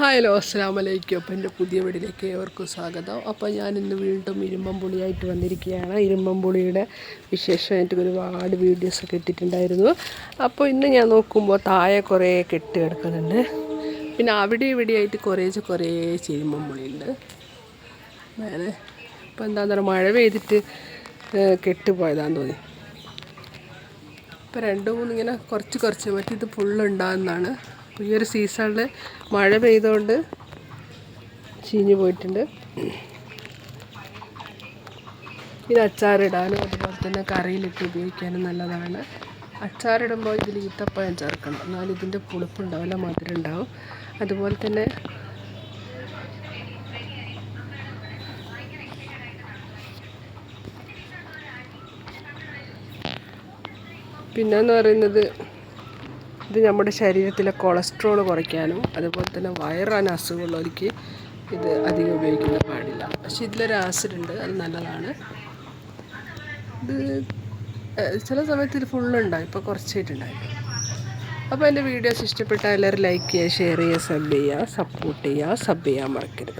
Hello അസ്സാം വലൈക്കും അപ്പം എന്റെ പുതിയ വീടിലേക്ക് ഏവർക്കും സ്വാഗതം. അപ്പോൾ ഞാൻ ഇന്ന് വീണ്ടും ഇരുമ്പം പുളിയായിട്ട് വന്നിരിക്കുകയാണ്. ഇരുമ്പം പുളിയുടെ വിശേഷമായിട്ട് ഒരുപാട് വീഡിയോസൊക്കെ ഇട്ടിട്ടുണ്ടായിരുന്നു. അപ്പോൾ ഇന്ന് ഞാൻ നോക്കുമ്പോൾ താഴെ കുറേ കെട്ട് കിടക്കുന്നുണ്ട്. പിന്നെ അവിടെ ഇവിടെ ആയിട്ട് കുറേ കുറേ ചെരുമ്പമ്പുളിയുണ്ട് പുളിയുണ്ട്. മേലെ ഇപ്പോൾ എന്താണെന്ന് പറയുക മഴ പെയ്തിട്ട് കെട്ടുപോയതാന്ന് കെട്ട് പോയതാന്ന് തോന്നി. ഇപ്പോൾ രണ്ട് മൂന്ന് ഇങ്ങനെ കുറച്ച് കുറച്ച് മറ്റേ ഫുള്ളുണ്ടാകുന്നതാണ് അപ്പോൾ ഈ ഒരു സീസണിൽ മഴ പെയ്തുകൊണ്ട് ചീഞ്ഞു പോയിട്ടുണ്ട്. ഇത് അച്ചാറിടാനും അതുപോലെ തന്നെ കറിയിലിട്ട് ഉപയോഗിക്കാനും നല്ലതാണ്. അച്ചാറിടുമ്പോൾ ഇതിൽ ഈത്തപ്പഴം ചേർക്കണം. എന്നാൽ ഇതിന്റെ പുളിപ്പുണ്ടാവില്ല മധുരം ഉണ്ടാവും അതുപോലെ തന്നെ പിന്നെന്ന് പറയുന്നത് ഇത് നമ്മുടെ ശരീരത്തിലെ കൊളസ്ട്രോൾ കുറയ്ക്കാനും അതുപോലെ തന്നെ വയറാൻ അസുഖമുള്ളവർക്ക് ഇത് അധികം ഉപയോഗിക്കാൻ പാടില്ല. പക്ഷേ ഇതിലൊരു ആസിഡ് ഉണ്ട് അത് നല്ലതാണ്. ഇത് ചില സമയത്ത് ഇത് ഫുള്ളുണ്ടാവും ഇപ്പോൾ കുറച്ചായിട്ടുണ്ടായിരുന്നു അപ്പോൾ എന്റെ വീഡിയോസ് ഇഷ്ടപ്പെട്ടാൽ എല്ലാവരും ലൈക്ക് ചെയ്യുക ഷെയർ ചെയ്യുക സബ് ചെയ്യുക സപ്പോർട്ട് ചെയ്യുക സബ് ചെയ്യാൻ മറക്കരുത്.